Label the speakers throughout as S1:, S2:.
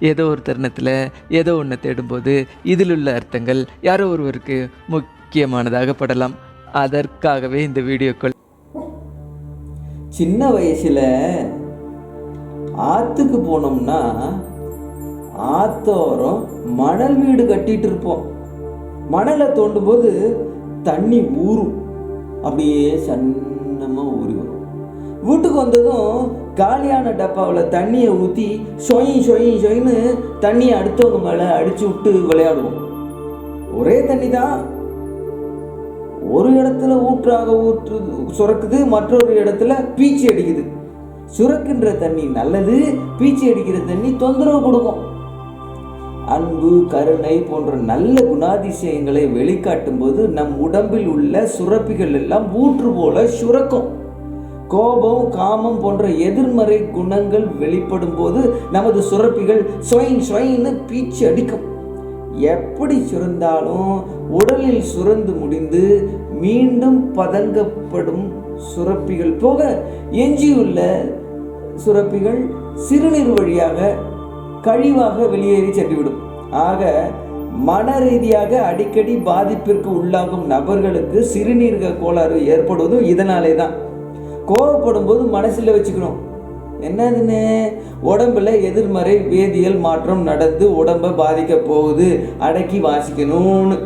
S1: ஏதோ ஒரு தருணத்தில் ஏதோ ஒன்றை தேடும்போது இதில் உள்ள அர்த்தங்கள் யாரோ ஒருவருக்கு முக்கியமானதாக படலாம். அதற்காகவே இந்த வீடியோக்கள்
S2: சின்ன வயசுல ஆத்துக்கு போனோம்னா ஆத்தோரம் மணல் வீடு கட்டிட்டு இருப்போம். மணலை தோண்டும் போது தண்ணி ஊறும். அப்படியே சன்னமாக ஊறி வரும். வீட்டுக்கு வந்ததும் காலியான டப்பாவில் தண்ணியை ஊற்றி சொயி சொயி சொயின்னு தண்ணியை அடுத்தவங்க மேலே அடிச்சு விட்டு விளையாடுவோம். ஒரே தண்ணி தான் ஒரு இடத்துல ஊற்றாக ஊற்று சுரக்குது மற்றொரு இடத்துல பீச்சி அடிக்குது. சுரக்கின்ற தண்ணி நல்லது பீச்சி அடிக்கிற தண்ணி தொந்தரவு கொடுக்கும். அன்பு கருணை போன்ற நல்ல குணாதிசயங்களை வெளிக்காட்டும் போது நம் உடம்பில் உள்ள சுரப்பிகள் எல்லாம் ஊற்று போல சுரக்கும். கோபம் காமம் போன்ற எதிர்மறை குணங்கள் வெளிப்படும் போது நமது சுரப்பிகள் சொயின் சொயின்னு பீச்சு அடிக்கும். எப்படி சுரந்தாலும் உடலில் சுரந்து முடிந்து மீண்டும் பதங்கப்படும் சுரப்பிகள் போக எஞ்சியுள்ள சுரப்பிகள் சிறுநீர் வழியாக கழிவாக வெளியேறி சென்றுவிடும். ஆக மன ரீதியாக அடிக்கடி பாதிப்பிற்கு உள்ளாகும் நபர்களுக்கு சிறுநீரக கோளாறு ஏற்படுவதும் இதனாலே தான் கோவப்படும் போது மனசில் வச்சுக்கணும். என்னதுன்னு உடம்புல எதிர்மறை வேதியியல் மாற்றம் நடந்து உடம்பை பாதிக்க போகுது. அடக்கி வாசிக்கணும்னு.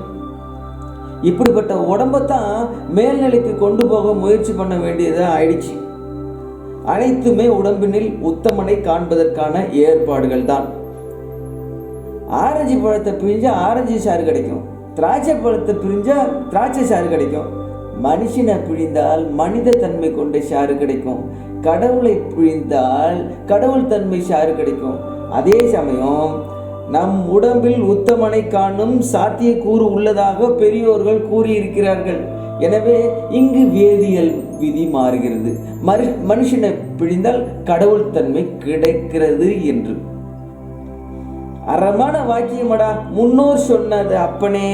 S2: இப்படிப்பட்ட உடம்பை தான் மேல்நிலைக்கு கொண்டு போக முயற்சி பண்ண வேண்டியதாக ஆயிடுச்சு. அனைத்துமே உடம்பினில் உத்தமனை காண்பதற்கான ஏற்பாடுகள் தான் ஆரஞ்சு பழத்தை பிரிஞ்சால் ஆரஞ்சு சாறு கிடைக்கும். திராட்சை பழத்தை பிரிஞ்சால் திராட்சை சாறு கிடைக்கும். மனுஷனை பிழிந்தால் மனித தன்மை கொண்ட சாறு கிடைக்கும். கடவுளை பிழிந்தால் கடவுள் தன்மை ஷாரு கிடைக்கும். அதே சமயம் நம் உடம்பில் உத்தமனை காணும் சாத்தியக்கூறு உள்ளதாக பெரியோர்கள் கூறியிருக்கிறார்கள். எனவே இங்கு வேதியியல் விதி மாறுகிறது. மறு மனுஷனை பிழிந்தால் கடவுள் தன்மை கிடைக்கிறது என்று. அறமான வாக்கியமடா முன்னோர் சொன்னது அப்பனே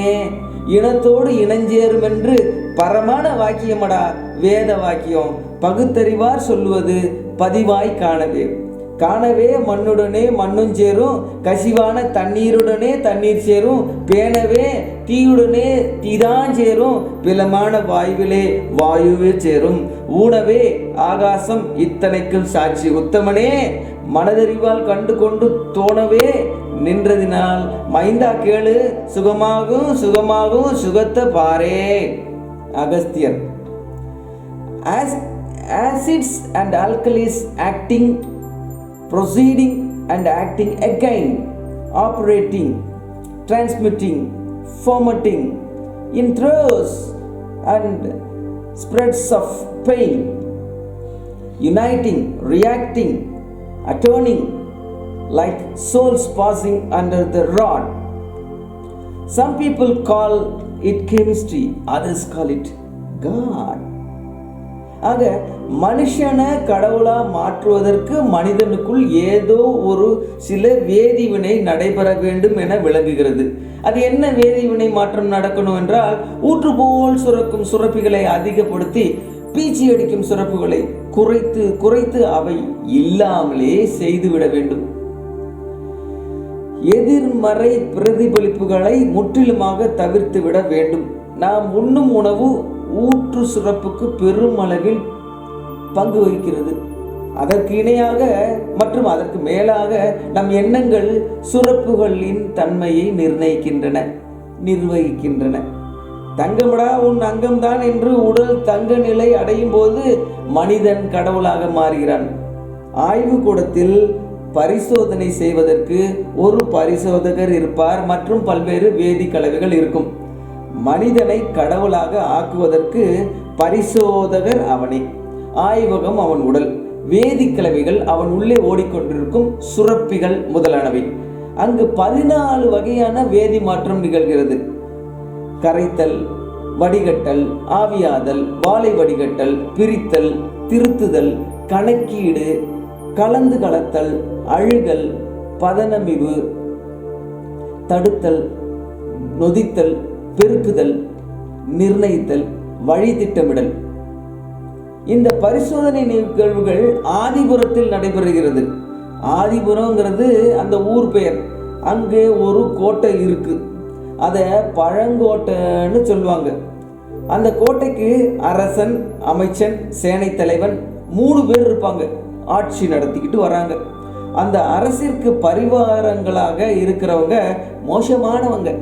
S2: இனத்தோடு இணைஞ்சேரும் என்று பரமான வாக்கியமடா வேத வாக்கியம். பகுத்தறிவார் சொல்லுவது பதிவாய் காணவே. காணவே மண்ணுடனே மண்ணும் சேரும் கசிவான தண்ணீருடனே தண்ணீர் சேரும் பேணவே தீயுடனே தீதான் சேரும் பிலமான வாயுவிலே வாயுவே சேரும். ஊனவே ஆகாசம் இத்தனைக்கும் சாட்சி. உத்தமனே மனதறிவால் கண்டு கொண்டு தோணவே நின்றதினால் மைந்தா கேளு சுகமாகும் சுகமாகும் சுகத்தை பாரே. Agastyan. As acids and alkalis acting, proceeding and acting again, operating, transmitting, formatting in and spreads of pain, uniting, reacting, attuning, like souls passing under the rod. Some people call it chemistry others call it God ஆக மனுஷனை கடவுளாக மாற்றுவதற்கு மனிதனுக்குள் ஏதோ ஒரு சில வேதிவினை நடைபெற வேண்டும் என விளங்குகிறது. அது என்ன வேதிவினை மாற்றம் நடக்கணும் என்றால் ஊற்று போல் சுரக்கும் சுரப்பிகளை அதிகப்படுத்தி பீச்சி அடிக்கும் சுரப்புகளை குறைத்து குறைத்து அவை இல்லாமலே செய்துவிட வேண்டும். எதிர்மறை பிரதிபலிப்புகளை முற்றிலுமாக தவிர்த்து விட வேண்டும். நாம் உண்ணும் உணவு ஊற்று சுரப்புக்கு பெரும் அளவில் பங்கு வகிக்கிறது. அதற்கு இணையாக மற்றும் அதற்கு மேலாக நம் எண்ணங்கள் சுரப்புகளின் தன்மையை நிர்ணயிக்கின்றன நிர்வகிக்கின்றன. தங்கமடா உன் அங்கம்தான் என்று உடல் தங்க நிலை அடையும் போது மனிதன் கடவுளாக மாறுகிறான். ஆய்வு கூடத்தில் பரிசோதனை செய்வதற்கு ஒரு பரிசோதகர் இருப்பார் மற்றும் பல்வேறு வேதி கலவைகள் இருக்கும். மனிதனை கடவுளாக ஆக்குவதற்கு பரிசோதகர் அவனே. ஆய்வகம் அவன் உடல். வேதிக்கலவைகள் அவன் உள்ளே ஓடிக்கொண்டிருக்கும் சுரப்பிகள் முதலானவை. அங்கு பதினாலு வகையான வேதி மாற்றம் நிகழ்கிறது. கரைத்தல் வடிகட்டல் ஆவியாதல் வாழை வடிகட்டல் பிரித்தல் திருத்துதல் கணக்கீடு கலந்து கலத்தல் அழுகல் பதனமிவு தடுத்தல் நொதித்தல் பெருக்குதல் நிர்ணயித்தல் வழி திட்டமிடல் இந்த பரிசோதனை நிகழ்வுகள் ஆதிபுரத்தில் நடைபெறுகிறது. ஆதிபுரங்கிறது அந்த ஊர் பெயர். அங்கே ஒரு கோட்டை இருக்கு. அதை பழங்கோட்டைன்னு சொல்லுவாங்க. அந்த கோட்டைக்கு அரசன் அமைச்சன் சேனை தலைவன் மூணு பேர் இருப்பாங்க. ஆட்சி நடத்திக்கிட்டு வராங்க. அந்த அரசிற்கு பரிவாரங்களாக இருக்கிறவங்க மோசமானவங்க.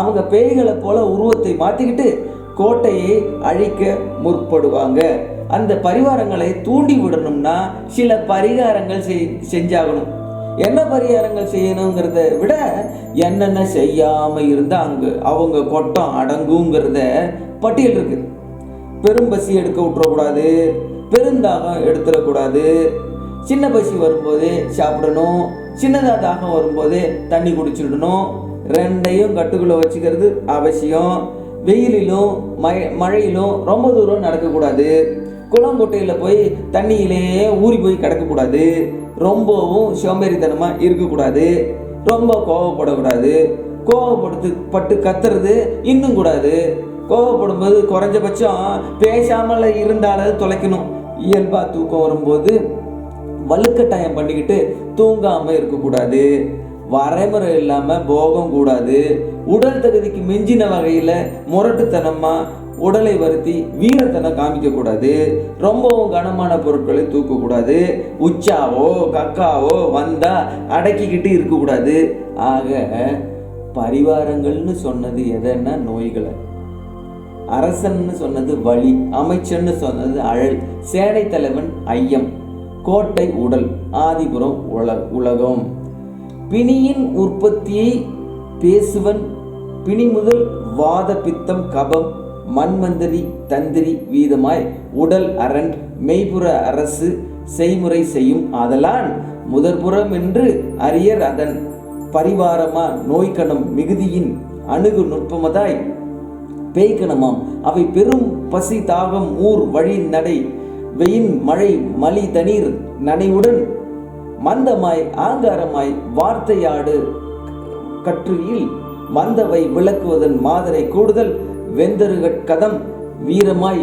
S2: அவங்க பேய்களை போல உருவத்தை மாற்றிக்கிட்டு கோட்டையை அழிக்க முற்படுவாங்க. அந்த பரிவாரங்களை தூண்டி விடணும்னா சில பரிகாரங்கள் செய் செஞ்சாகணும். என்ன பரிகாரங்கள் செய்யணுங்கிறத விட என்னென்ன செய்யாமல் இருந்தால் அங்கே அவங்க கொட்டம் அடங்குங்கிறத பட்டியல் இருக்குது பெரும் பசி எடுக்க விட்டுறக்கூடாது பெருந்தாகம் எடுத்துடக்கூடாது சின்ன பசி வரும்போது சாப்பிடணும். சின்னதாக தாகம் வரும்போது தண்ணி குடிச்சிடணும். ரெண்டையும் கட்டுக்குள்ளே வச்சுக்கிறது அவசியம். வெயிலிலும் மழை மழையிலும் ரொம்ப தூரம் நடக்கக்கூடாது. குளங்கொட்டையில் போய் தண்ணியிலேயே ஊறி போய் கிடக்கக்கூடாது. ரொம்பவும் சோம்பேறித்தனமாக இருக்கக்கூடாது. ரொம்ப கோவப்படக்கூடாது. கோவப்படுத்து பட்டு கத்துறது இன்னும் கூடாது. கோவப்படும் போது குறைஞ்சபட்சம் பேசாமல் இருந்தாலும் தொலைக்கணும். இயல்பாக தூக்கம் வரும்போது வலுக்கட்டாயம் பண்ணிக்கிட்டு தூங்காமல் இருக்கக்கூடாது. வரைமுறை இல்லாமல் போகம் கூடாது. உடல் தகுதிக்கு மிஞ்சின வகையில் முரட்டுத்தனமாக உடலை வருத்தி வீரத்தனம் காமிக்கக்கூடாது. ரொம்பவும் கனமான பொருட்களை தூக்கக்கூடாது. உச்சாவோ கக்காவோ வந்தால் அடக்கிக்கிட்டு இருக்கக்கூடாது. ஆக பரிவாரங்கள்னு சொன்னது எதன்னா நோய்களை. அரசன்னு சொன்னது வழி அமைச்சன்னு சொன்னது அழல். சேனை தலைவன் ஐயம். கோட்டை உடல் ஆதிபுரம் உல உலகம். பிணியின் உற்பத்தியை பேசுவன் பிணி முதல் வாத பித்தம் கபம் மண்மந்திரி தந்திரி வீதமாய் உடல் அரண் மெய்புற அரசு செய்முறை செய்யும் அதலான் முதற்புறம் என்று அரியர் அதன் பரிவாரமா நோய்க்கணம் மிகுதியின் அணுகு நுட்பமதாய் பேய்க்கணமாம். அவை பெரும் பசி தாகம் ஊர் வழி நடை வெயின் மழை மலி தண்ணீர் நனைவுடன் மந்தமாய் ஆங்காரமாய் வார்த்தையாடு கற்றுயில் மந்தவை விளக்குவதன் மாதரை கூடுதல் வெந்தருகட்கதம் வீரமாய்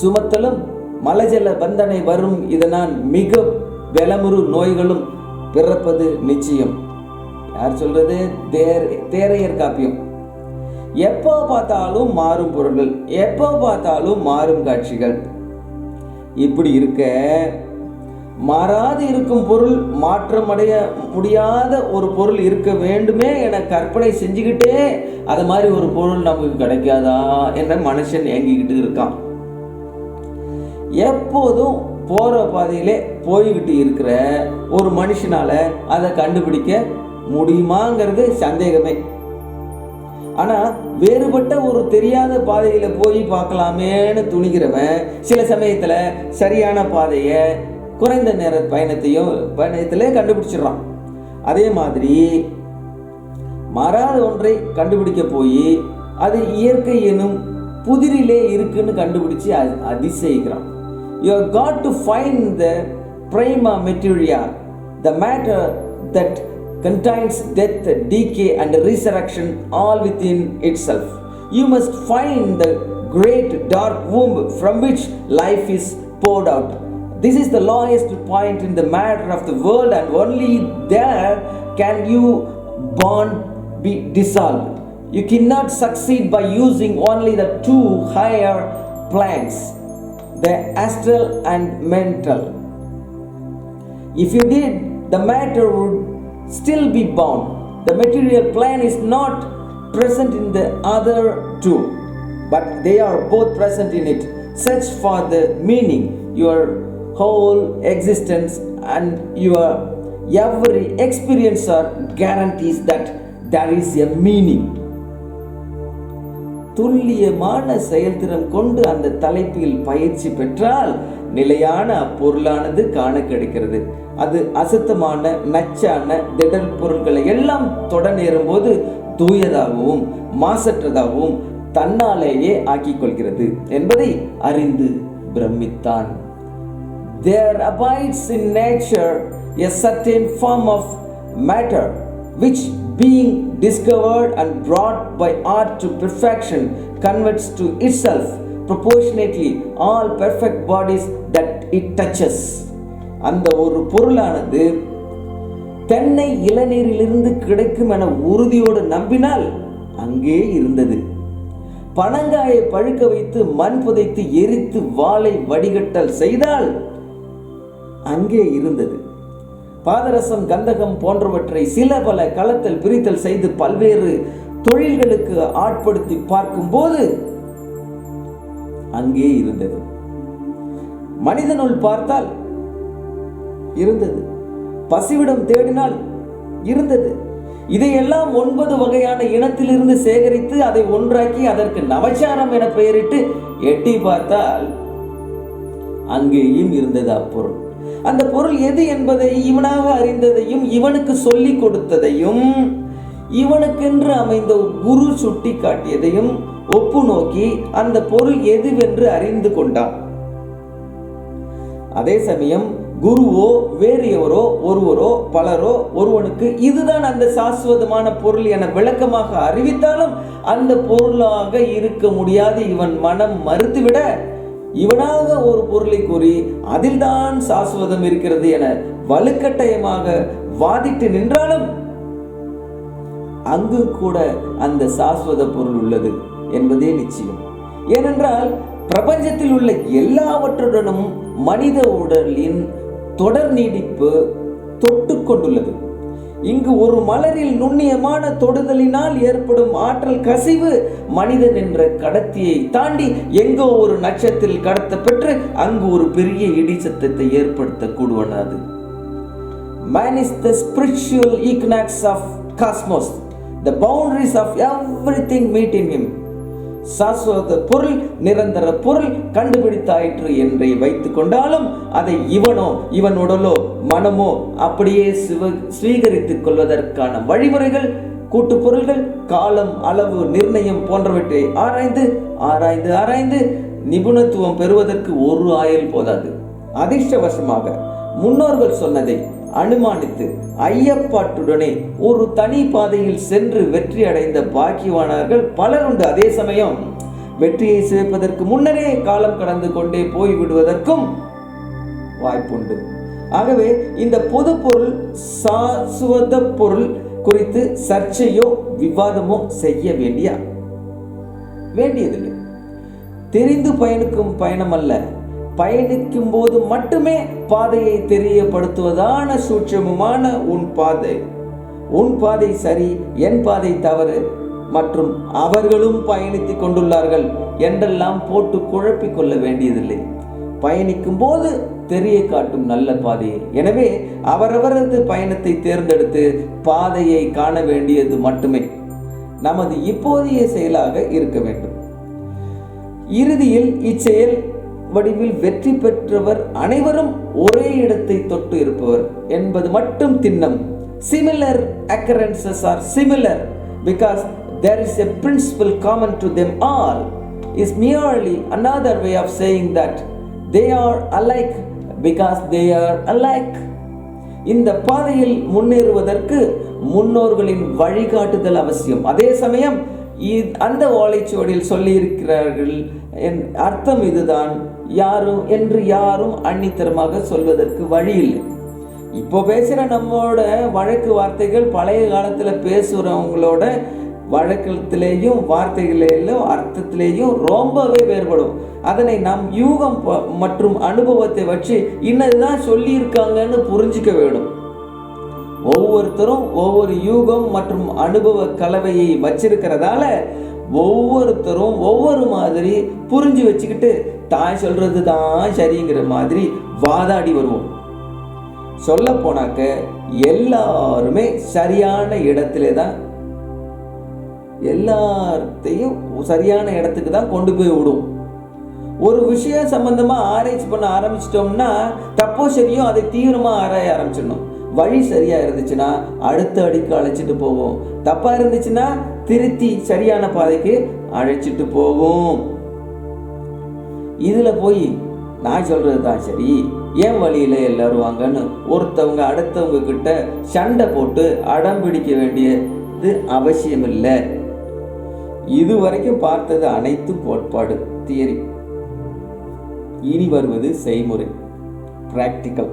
S2: சுமத்தலும் மலஜல பந்தனை வரும் இதனால் மிக வெலமுறு நோய்களும் பிறப்பது நிச்சயம். யார் சொல்றது? தேர் தேரையர் காப்பியம். எப்போ பார்த்தாலும் மாறும் பொருள்கள் எப்போ பார்த்தாலும் மாறும் காட்சிகள். இப்படி இருக்க மாறாது இருக்கும் பொருள் மாற்றமடைய முடியாத ஒரு பொருள் இருக்க வேண்டுமே என கற்பனை செஞ்சுக்கிட்டே அது மாதிரி ஒரு பொருள் நமக்கு கிடைக்காதா என்ற மனுஷன் ஏங்கிக்கிட்டு இருக்கான். எப்போதும் போகிற பாதையிலே போய்கிட்டு இருக்கிற ஒரு மனுஷனால் அதை கண்டுபிடிக்க முடியுமாங்கிறது சந்தேகமே. ஆனால் வேறுபட்ட ஒரு தெரியாத பாதையில் போய் பார்க்கலாமேன்னு துணிக்கிறவன் சில சமயத்தில் சரியான பாதையை குறைந்த நேர பயணத்தையும் பயணத்தில் கண்டுபிடிச்சிடுறான். அதே மாதிரி மறாத ஒன்றை கண்டுபிடிக்க போய் அது இயற்கை எனும் புதிரிலே இருக்குன்னு கண்டுபிடிச்சு அ- அதிசயிக்கிறான். You got to find the prima materia the matter that contains death, decay, and resurrection all within itself. You must find the great dark womb from which life is poured out. This is the lowest point in the matter of the world, and only there can you bond be dissolved. You cannot succeed by using only the two higher planes, the astral and mental. If you did, the matter would still be bound. The material plane is not present in the other two, but they are both present in it. Search for the meaning, your whole existence, and your every experience are guarantees that there is a meaning. துல்லியமான செயல்திறன் கொண்டு அந்த தலைப்பில் பயிற்சி பெற்றால் நிலையான அப்பொருளானது காண கிடைக்கிறது. அது அசுத்தமான நச்சான திடல் பொருட்களை எல்லாம் தொட நேரும்போது தூயதாகவும் மாசற்றதாகவும் தன்னாலேயே ஆக்கிக் கொள்கிறது என்பதை அறிந்து பிரமித்தான். There abides in nature a certain form of matter which being discovered and brought by art to perfection converts to itself proportionately all perfect bodies that it touches அந்த ஒரு பொருளானது தென்னை இளநீரிலிருந்து கிடைக்கும் என உறுதியோடு நம்பினால் அங்கே இருந்தது பனங்காயை பழுக்க வைத்து மண் புதைத்து எரித்து வாளை வடிகட்டல் செய்தால் அங்கே இருந்தது பாதரசம் கந்தகம் போன்றவற்றை சில பல களத்தல் பிரித்தல் செய்து பல்வேறு தொழில்களுக்கு ஆட்படுத்தி பார்க்கும்போது அங்கே இருந்தது. மனிதனுள் பார்த்தால் இருந்தது. பசிவிடம் தேடினால் இருந்தது. இதையெல்லாம் ஒன்பது வகையான இனத்திலிருந்து சேகரித்து அதை ஒன்றாக்கி அதற்கு நவச்சாரம் என பெயரிட்டு எட்டி பார்த்தால் அங்கேயும் இருந்தது அப்பொருள். அந்த பொருள் எது என்பதை இவனாக அறிந்ததையும் இவனுக்கு சொல்லி கொடுத்ததையும் இவனுக்கென்று அமைந்த குரு சுட்டி காட்டியதையும் ஒப்பு நோக்கி அந்த பொருள் எதுவென்று அறிந்து கொண்டான். அதே சமயம் குருவோ வேறு எவரோ ஒருவரோ பலரோ ஒருவனுக்கு இதுதான் அந்த சாஸ்வதமான பொருள் என விளக்கமாக அறிவித்தாலும் அந்த பொருளாக இருக்க முடியாது. இவன் மனம் மறுத்துவிட இவனாக ஒரு பொருளை கூறி அதில்தான் சாஸ்வதம் இருக்கிறது என வலுக்கட்டாயமாக வாதிட்டு நின்றாலும் அங்கு கூட அந்த சாஸ்வத பொருள் உள்ளது என்பதே நிச்சயம். ஏனென்றால் பிரபஞ்சத்தில் உள்ள எல்லாவற்றுடனும் மனித உடலின் தொடர் நீடிப்பு தொட்டு கொண்டுள்ளது. இங்கு ஒரு மலரில் நுண்ணியமான தொடுதலினால் ஏற்படும் ஆற்றல் கசிவு மனிதன் என்ற கடத்தியை தாண்டி எங்கோ ஒரு நட்சத்திரத்தில் கடத்த பெற்று அங்கு ஒரு பெரிய இடி சத்தத்தை ஏற்படுத்தக்கூடுவன அது is the spiritual equinox of cosmos the boundaries of everything meet in him. சாஸ்வத பொருள் நிரந்தர பொருள் கண்டுபிடித்தாயிற்று என்றே வைத்து கொண்டாலும் அதை இவனோ இவன் உடலோ மனமோ அப்படியே சிவ சுவீகரித்துக் கொள்வதற்கான வழிமுறைகள் கூட்டு பொருள்கள் காலம் அளவு நிர்ணயம் போன்றவற்றை ஆராய்ந்து ஆராய்ந்து ஆராய்ந்து நிபுணத்துவம் பெறுவதற்கு ஒரு ஆயுள் போதாது. அதிர்ஷ்டவசமாக முன்னோர்கள் சொன்னதை அனுமானித்து ஐயப்பாட்டுடனே ஒரு தனி பாதையில் சென்று வெற்றி அடைந்த பாக்கியவானார்கள் பலர் உண்டு. அதே சமயம் வெற்றியை சுவைப்பதற்கு முன்னரே காலம் கடந்து கொண்டே போய் விடுவதற்கும் வாய்ப்புண்டு. ஆகவே இந்த பொது பொருள் சாஸ்வத பொருள் குறித்து சர்ச்சையோ விவாதமோ செய்ய வேண்டிய வேண்டியதில்லை. தெரிந்து பயணிக்கும் பயணம் அல்ல பயணிக்கும் போது மட்டுமே பாதையை தெரியப்படுத்துவதான சூட்சமமான உன் பாதை. உன் பாதை சரி என் பாதை தவறு. மற்றும் அவர்களும் பயணித்துக் கொண்டுள்ளார்கள் என்றெல்லாம் போட்டு குழப்பிக் கொள்ள வேண்டியதில்லை. பயணிக்கும் போது தெரிய காட்டும் நல்ல பாதையை எனவே அவரவரது பயணத்தை தேர்ந்தெடுத்து பாதையை காண வேண்டியது மட்டுமே. நமது இப்போதைய செயலாக இருக்க வேண்டும். இறுதியில் இச்செயல் வடிவில் வெற்றி பெற்றவர் அனைவரும் ஒரே இடத்தை தொட்டு இருப்பவர் என்பது மட்டும் திண்ணம். Similar occurrences are similar because there is a principle common to them all is merely another way of saying that they are alike because they are alike இந்த பாதையில் முன்னேறுவதற்கு முன்னோர்களின் வழிகாட்டுதல் அவசியம். அதே சமயம் இ- அந்த ஓலைச்சுவடியில் சொல்லியிருக்கிறார்கள் என் அர்த்தம் இதுதான். யாரும் என்று யாரும் அன்னித்தரமாக சொல்வதற்கு வழி இல்லை இப்போ பேசுகிற நம்மளோட வழக்கு வார்த்தைகள் பழைய காலத்தில் பேசுகிறவங்களோட வழக்கத்திலேயும் வார்த்தைகளிலும் அர்த்தத்திலேயும் ரொம்பவே வேறுபடும். அதனை நம் யூகம் ப- மற்றும் அனுபவத்தை வச்சு இன்னதுதான் சொல்லியிருக்காங்கன்னு புரிஞ்சிக்க வேணும் ஒவ்வொருத்தரும் ஒவ்வொரு யூகம் மற்றும் அனுபவ கலவையை வச்சிருக்கிறதால ஒவ்வொருத்தரும் ஒவ்வொரு மாதிரி புரிஞ்சு வச்சுக்கிட்டு தான் சொல்றது தான் சரிங்கிற மாதிரி வாதாடி வருவோம். சொல்ல போனாக்க எல்லாருமே சரியான இடத்துல தான் எல்லாத்தையும் சரியான இடத்துக்கு தான் கொண்டு போய் விடும். ஒரு விஷயம் சம்பந்தமா ஆராய்ச்சி பண்ண ஆரம்பிச்சிட்டோம்னா தப்போ சரியோ அதை தீவிரமா ஆராய ஆரம்பிச்சிடணும். வழி சரியா இருந்துச்சுன்னா அடுத்த அடிக்கு அழைச்சிட்டு போவோம். தப்பா இருந்துச்சுன்னா திருத்தி சரியான பாதைக்கு அழைச்சிட்டு போகும் இதில் போய் நான் சொல்கிறது தான் சரி. ஏன் வழியில எல்லோரும் வாங்கன்னு ஒருத்தவங்க அடுத்தவங்க கிட்ட சண்டை போட்டு அடம் பிடிக்க வேண்டியது அவசியம் இல்லை இது வரைக்கும் பார்த்தது அனைத்தும் கோட்பாடு தியரி இனி வருவது செய்முறை பிராக்டிக்கல்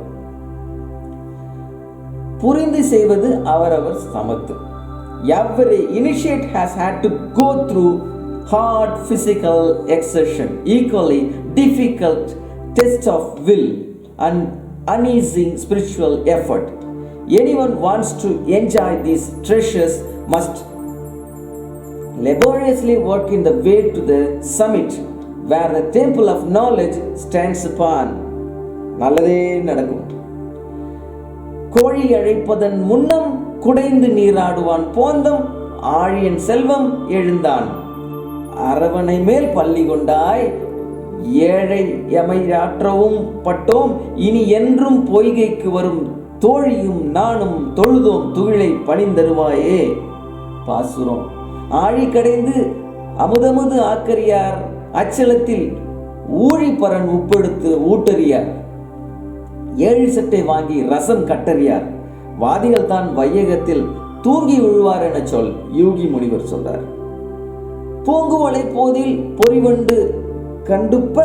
S2: புரிந்து செய்வது அவரவர் சமத்து. Every initiate has had to go through hard physical exertion equally difficult test of will and uneasy spiritual effort anyone wants to enjoy these treasures must laboriously work in the way to the summit where the temple of knowledge stands upon நல்லதே நடக்கும் கோழி அழைப்பதன் முன்னம் குடைந்து நீராடுவான் போந்தம் ஆழியன் செல்வம் எழுந்தான் அரவணை மேல் பள்ளி கொண்டாய். ஏழை எமையாற்றவும் பட்டோம். இனி என்றும் பொய்கைக்கு வரும் தோழியும் நானும் தொழுதோம் துகிலை பணிந்தருவாயே. பாசுரம். ஆழி கடைந்து அமுதமுது ஆக்கரியார் அச்சலத்தில் ஊழிப்பரன் உப்பெடுத்து ஊட்டறியார். ஏழு சட்டை வாங்கி ரசம் கட்டறியார். வாதிகள் தான் வையகத்தில் தூங்கி விழுவார் என சொல் யூகி முனிவர் சொல்றார். பூங்குவளை போதில் பொறிவண்டு கண்டுப்ப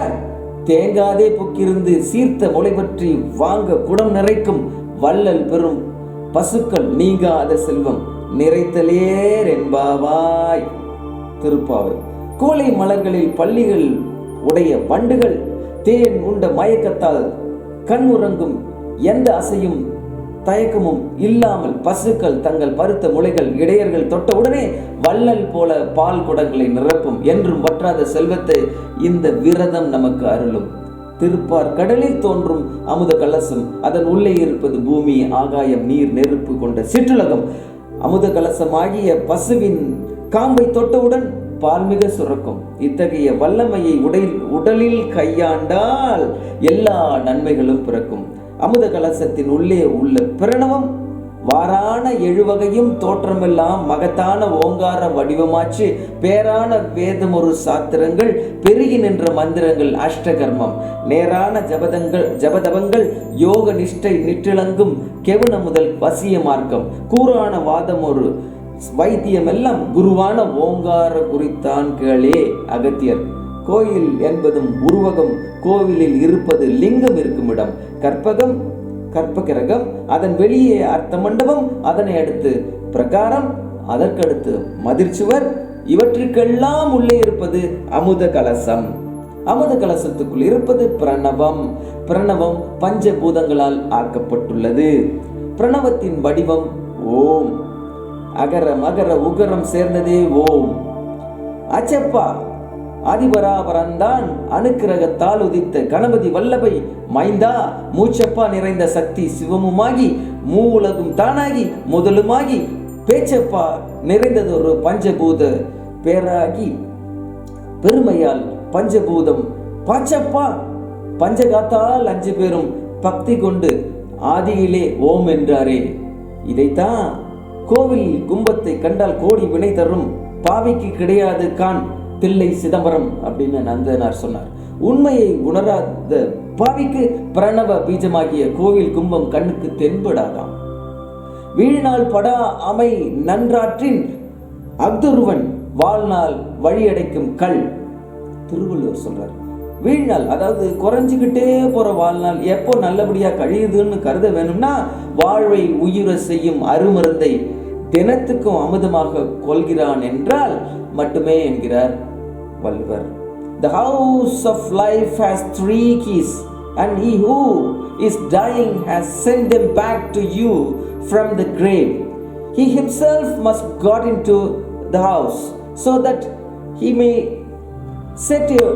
S2: தேங்காதே புக்கிருந்து சீர்த்த முளை பற்றி வாங்க குடம் நிறைக்கும் வள்ளல் பெறும். பசுக்கள் நீங்காத செல்வம் நிறைத்தலேர் என்பாவாய். திருப்பாவை. கோலை மலர்களில் பள்ளிகள் உடைய வண்டுகள் தேன் உண்ட மயக்கத்தால் கண் உறங்கும் எந்த அசையும் தயக்கமும் இல்லாமல் பசுக்கள் தங்கள் பருத்த முளைகள் இடையர்கள் தொட்டவுடனே வள்ளல் போல பால் குடங்களை நிரப்பும் என்றும் வற்றாத செல்வத்தை இந்த விரதம் நமக்கு அருளும். திருப்பார் கடலில் தோன்றும் அமுத கலசம் அதன் உள்ளே இருப்பது பூமி ஆகாயம் நீர் நெருப்பு கொண்ட சிற்றுலகம். அமுத கலசமாகிய பசுவின் காம்பை தொட்டவுடன் பால்மிக சுரக்கும். இத்தகைய வல்லமையை உடை உடலில் கையாண்டால் எல்லா நன்மைகளும் பிறக்கும். அமுத கலசத்தின் உள்ளே உள்ள பிரணவம் வாரான எழுவகையும் தோற்றமெல்லாம் மகத்தான ஓங்கார வடிவமாச்சு. பேரான வேதமொரு சாத்திரங்கள் பெருகி நின்ற மந்திரங்கள் அஷ்டகர்மம். நேரான ஜபதங்கள் ஜபதபங்கள் யோக நிஷ்டை நிற்றிலங்கும் கெவுன முதல் வசிய மார்க்கம். கூறான வாதமொரு வைத்தியமெல்லாம் குருவான ஓங்கார குறித்தான் கேளே அகத்தியர். கோயில் என்பதும் உருவகம் கோவிலில் இருப்பது லிங்கம் இருக்கும் இடம். கற்பகம் கற்பகிரகம் அதன் வெளியே அர்த்த மண்டபம் அதனை அடுத்து பிரகாரம் அதற்கடுத்து மதிர்ச்சுவர் இவற்றுக்கெல்லாம் உள்ளே இருப்பது அமுத கலசம். அமுத கலசத்துக்குள் இருப்பது பிரணவம். பிரணவம் பஞ்சபூதங்களால் ஆக்கப்பட்டுள்ளது. பிரணவத்தின் வடிவம் ஓம். அகர மகர உகரம் சேர்ந்ததே ஓம். அச்சப்பா! ஆதிபராபரன்தான் அனுக்கிரகத்தால் உதித்த கணபதி வல்லபை. மைந்தா மூச்சப்பா நிறைந்த சக்தி சிவமுமாகி மூ உலகும் தானாகி முதலுமாகி பேச்சப்பா நிறைந்ததொரு பஞ்சபூத பேராகி. பெருமையால் பஞ்சபூதம் பாச்சப்பா. பஞ்சகாத்தால் அஞ்சு பேரும் பக்தி கொண்டு ஆதியிலே ஓம் என்றாரே. இதைத்தான் கோவில் கும்பத்தை கண்டால் கோடி வினை தரும் பாவிக்கு கிடையாது கான். தில்லை சிதம்பரம் அப்படின்னு நந்தனார் சொன்னார். உண்மையை உணராத பாவிக்கு பிரணவ பீஜமாகிய கோவில் கும்பம் கண்ணுக்கு தென்படாதாம். வீழ்நாள் படா அமை நன்றாற்றின் அக்துருவன் வாழ்நாள் வழியடைக்கும் கல் திருவள்ளுவர் சொல்றார். வீழ்நாள் அதாவது குறைஞ்சிக்கிட்டே போற வாழ்நாள் எப்போ நல்லபடியா கழியுதுன்னு கருத வேணும்னா வாழ்வை உயிர செய்யும் அருமருந்தை தினத்துக்கும் அமுதமாக கொள்கிறான் என்றால் மட்டுமே என்கிறார் vulgar. The house of life has three keys, and he who is dying has sent them back to you from the grave. He himself must got into the house so that he may set a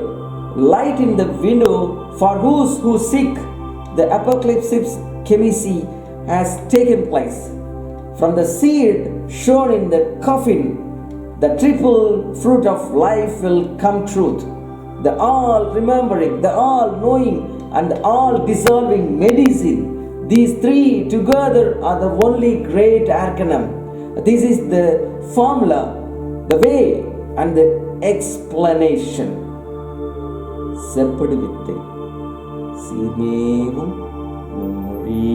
S2: light in the window for those who seek. The apocalypse chemistry has taken place. From the seed shown in the coffin the triple fruit of life will come truth. The all remembering, the all knowing, and the all dissolving medicine. These three together are the only great arcanum. This is the formula, the way, and the explanation. செப்படு வித்தை சீர்மேவும் முன்மொழி